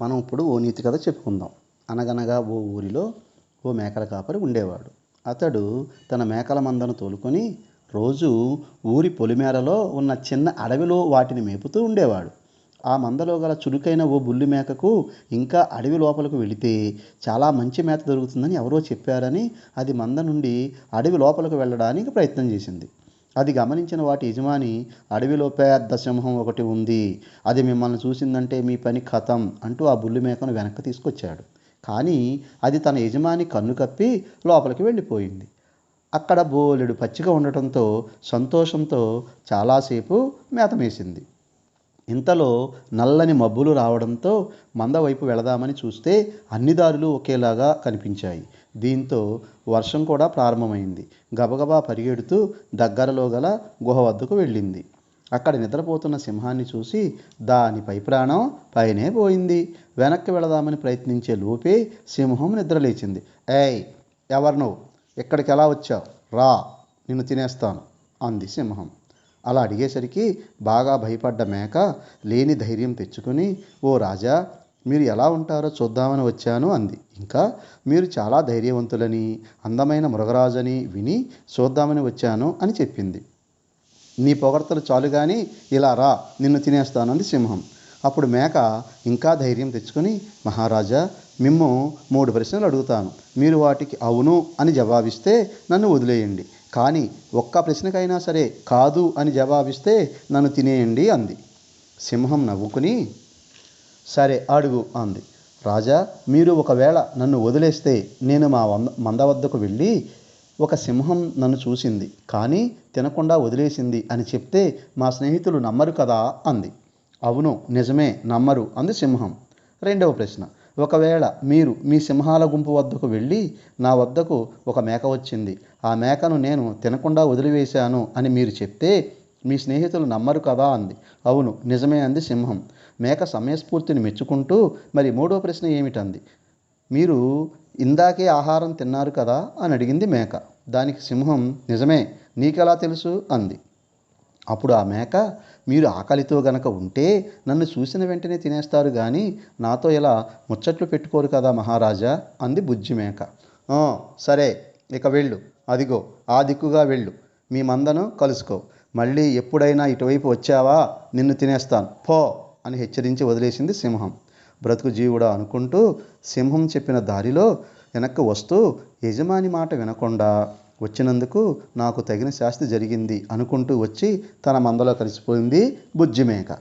మనం ఇప్పుడు ఓ నీతి కథ చెప్పుకుందాం. అనగనగా ఓ ఊరిలో ఓ మేకల కాపరి ఉండేవాడు. అతడు తన మేకల మందను తోలుకొని రోజు ఊరి పొలిమేరలో ఉన్న చిన్న అడవిలో వాటిని మేపుతూ ఉండేవాడు. ఆ మందలో గల చురుకైన ఓ బుల్లి మేకకు ఇంకా అడవి లోపలకు వెళితే చాలా మంచి మేత దొరుకుతుందని ఎవరో చెప్పారని అది మంద నుండి అడవి లోపలకు వెళ్ళడానికి ప్రయత్నం చేసింది. అది గమనించిన వాటి యజమాని అడవిలో పెద్ద సింహం ఒకటి ఉంది. అది మిమ్మల్ని చూసిందంటే మీ పని ఖతం అంటూ ఆ బుల్లి మేకను వెనక్కి తీసుకొచ్చాడు. కానీ అది తన యజమాని కన్ను కప్పి లోపలికి వెళ్ళిపోయింది. అక్కడ బోలెడు పచ్చిక ఉండటంతో సంతోషంతో చాలాసేపు మేతమేసింది ఇంతలో నల్లని మబ్బులు రావడంతో మంద వైపు వెళదామని చూస్తే అన్ని దారులు ఒకేలాగా కనిపించాయి. దీంతో వర్షం కూడా ప్రారంభమైంది. గబగబా పరిగెడుతూ దగ్గరలో గల గుహ వద్దకు వెళ్ళింది. అక్కడ నిద్రపోతున్న సింహాన్ని చూసి దానిపై ప్రాణం పైనే పోయింది. వెనక్కి వెళదామని ప్రయత్నించే లోపే సింహం నిద్రలేచింది. ఏయ్ ఎవరు నువ్వు? ఇక్కడికి ఎలా వచ్చావు? రా నిన్ను తినేస్తాను అంది సింహం. అలా అడిగేసరికి బాగా భయపడ్డ మేక లేని ధైర్యం తెచ్చుకొని ఓ రాజా మీరు ఎలా ఉంటారో చూద్దామని వచ్చాను అంది. ఇంకా మీరు చాలా ధైర్యవంతులని అందమైన మృగరాజని విని చూద్దామని వచ్చాను అని చెప్పింది. నీ పొగడ్తలు చాలు కానీ ఇలా రా నిన్ను తినేస్తాను అంది సింహం. అప్పుడు మేక ఇంకా ధైర్యం తెచ్చుకొని మహారాజా మిమ్ము మూడు ప్రశ్నలు అడుగుతాను. మీరు వాటికి అవును అని జవాబిస్తే నన్ను వదిలేయండి. కానీ ఒక్క ప్రశ్నకైనా సరే కాదు అని జవాబిస్తే నన్ను తినేయండి అంది. సింహం నవ్వుకుని సరే అడుగు అంది. రాజా మీరు ఒకవేళ నన్ను వదిలేస్తే నేను మా వంద మంద వద్దకు వెళ్ళి ఒక సింహం నన్ను చూసింది. కానీ తినకుండా వదిలేసింది అని చెప్తే మా స్నేహితులు నమ్మరు కదా అంది. అవును నిజమే నమ్మరు అంది సింహం. రెండవ ప్రశ్న ఒకవేళ మీరు మీ సింహాల గుంపు వద్దకు వెళ్ళి నా వద్దకు ఒక మేక వచ్చింది. ఆ మేకను నేను తినకుండా వదిలివేశాను అని మీరు చెప్తే మీ స్నేహితులు నమ్మరు కదా అంది. అవును నిజమే అంది సింహం. మేక సమయస్ఫూర్తిని మెచ్చుకుంటూ మరి మూడో ప్రశ్న ఏమిటంది? మీరు ఇందాకే ఆహారం తిన్నారు కదా అని అడిగింది మేక. దానికి సింహం నిజమే నీకెలా తెలుసు? అంది. అప్పుడు ఆ మేక మీరు ఆకలితో గనక ఉంటే నన్ను చూసిన వెంటనే తినేస్తారు కానీ నాతో ఇలా ముచ్చట్లు పెట్టుకోరు కదా మహారాజా అంది బుజ్జి మేక. సరే ఇక వెళ్ళు. అదిగో ఆ దిక్కుగా వెళ్ళు. మీ మందను కలుసుకో. మళ్ళీ ఎప్పుడైనా ఇటువైపు వచ్చావా? నిన్ను తినేస్తాను. పో అని హెచ్చరించి వదిలేసింది సింహం. బ్రతుకు జీవుడా అనుకుంటూ సింహం చెప్పిన దారిలో వెనక్కి వస్తూ యజమాని మాట వినకుండా వచ్చినందుకు నాకు తగిన శాస్తి జరిగింది అనుకుంటూ వచ్చి తన మందలో కలిసిపోయింది బుజ్జిమేక.